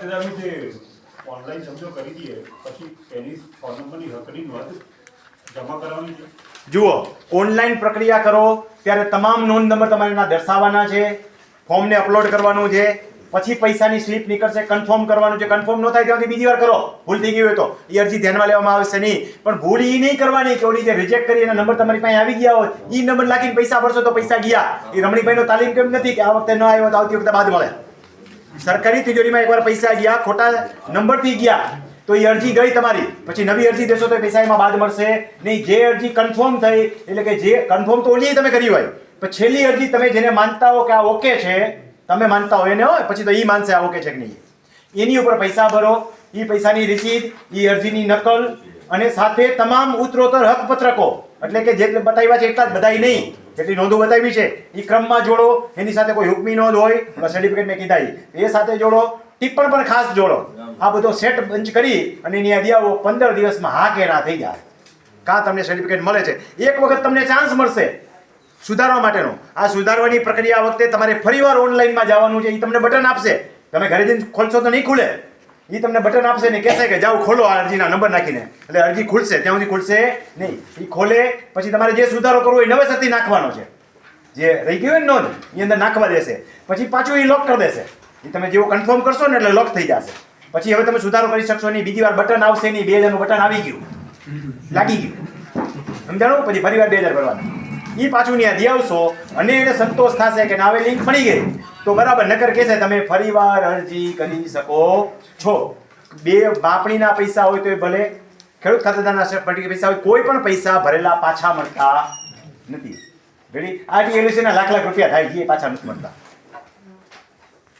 ખાતેદારની જે ઓનલાઈન સમજો કરી દઈએ, પછી એની છ નંબરની હકની નોંધ જમા કરવાની છે. જુઓ ઓનલાઈન પ્રક્રિયા કરો, ત્યારે તમામ નોંધ નંબર તમારે એના દર્શાવવાના છે, ફોર્મને અપલોડ કરવાનું છે, પછી પૈસાની સ્લીપ નીકળશે કન્ફર્મ કરવાનું છે. કન્ફર્મ ન થાય ત્યાંથી બીજી વાર કરો. ભૂલ થઈ ગઈ હોય તો. એ અરજી ધ્યાનમાં લેવામાં આવશે નહીં. પણ ભૂલ એ નહીં કરવાની કે ઓલી જે રિજેક્ટ કરી એના નંબર તમારી પાસે આવી ગયા હોય એ નંબર લાગીને પૈસા ભરશો તો પૈસા ગયા. એ રમણીભાઈનો તાલીમ કેમ નથી કે આ વખતે ન આવ્યો તો આવતી વખતે બાદ મળે. સરકારી તિજોરીમાં એકવાર પૈસા ગયા, ખોટા નંબરથી ગયા, તો એ અરજી ગઈ તમારી. પછી નવી અરજી દેશો તો પૈસા એમાં બાદ મળશે નહીં. જે અરજી કન્ફર્મ થઈ, એટલે કે જે કન્ફર્મ તો ઓલી તમે કરી હોય. પણ છેલ્લી અરજી તમે જેને માનતા હો કે આ ઓકે છે, તમે માનતા હોય એને હોય, પછી તો એ માનશે આ ઓકે છે કે નહીં. એની ઉપર પૈસા ભરો એ પૈસાની રિસીટ એ અરજીની નકલ અને સાથે તમામ ઉત્તરોત્તર હક પત્રકો એટલે કે જે બતાવ્યા છે એટલા જ બધાય નહીં. જેટલી નોંધો બતાવી છે એ ક્રમમાં જોડો, એની સાથે કોઈ હુકમી નોંધ હોય સર્ટિફિકેટ મેં કીધા એ સાથે જોડો, ટિપ્પણ પણ ખાસ જોડો. આ બધો સેટ બંચ કરી અને એની યાદી આવો પંદર દિવસમાં હા કે ના થઈ જાય. કાં તમને સર્ટિફિકેટ મળે છે? એક વખત તમને ચાન્સ મળશે સુધારવા માટેનો. આ સુધારવાની પ્રક્રિયા વખતે તમારે ફરીવાર ઓનલાઈનમાં જવાનું છે એ તમને બટન આપશે. તમે ઘરે જઈને ખોલશો તો નહીં ખુલે. એ તમને બટન આપશે ને કહેશે કે જાઓ ખોલો આ અરજીના નંબર નાખીને. એટલે અરજી ખુલશે, ત્યાં સુધી ખુલશે નહીં. એ ખોલે, પછી તમારે જે સુધારો કરવો એ નવેસરથી નાખવાનો છે. જે રહી ગયું હોય ને નોંધ એ અંદર નાખવા દેશે. પછી પાછું એ લોક કરી દેશે. એ તમે જેવું કન્ફર્મ કરશો ને એટલે લોક થઈ જશે. પછી હવે તમે સુધારો કરી શકશો નહીં, બીજી વાર બટન આવશે નહીં, બે હજારનું બટન આવી ગયું. લાગી ગયું. સમજાણું? પછી ફરી વાર બે હજાર ભરવાનું. એ પાછું ત્યાં દઈ આવશો અને એને સંતોષ થશે કે નાવે લિંક મળી ગઈ. તો બરાબર, નકર કહેશે, તમે ફરીવાર અરજી કરી શકો છો. બે બાપણીના પૈસા હોય તો એ ભલે, ખેડૂત ખાતેદારના પૈસા હોય, કોઈ પણ પૈસા ભરેલા પાછા મળતા નથી. રેડી આ ટીએલસીના લાખ લાખ રૂપિયા થાય છે એ પાછા નથી મળતા.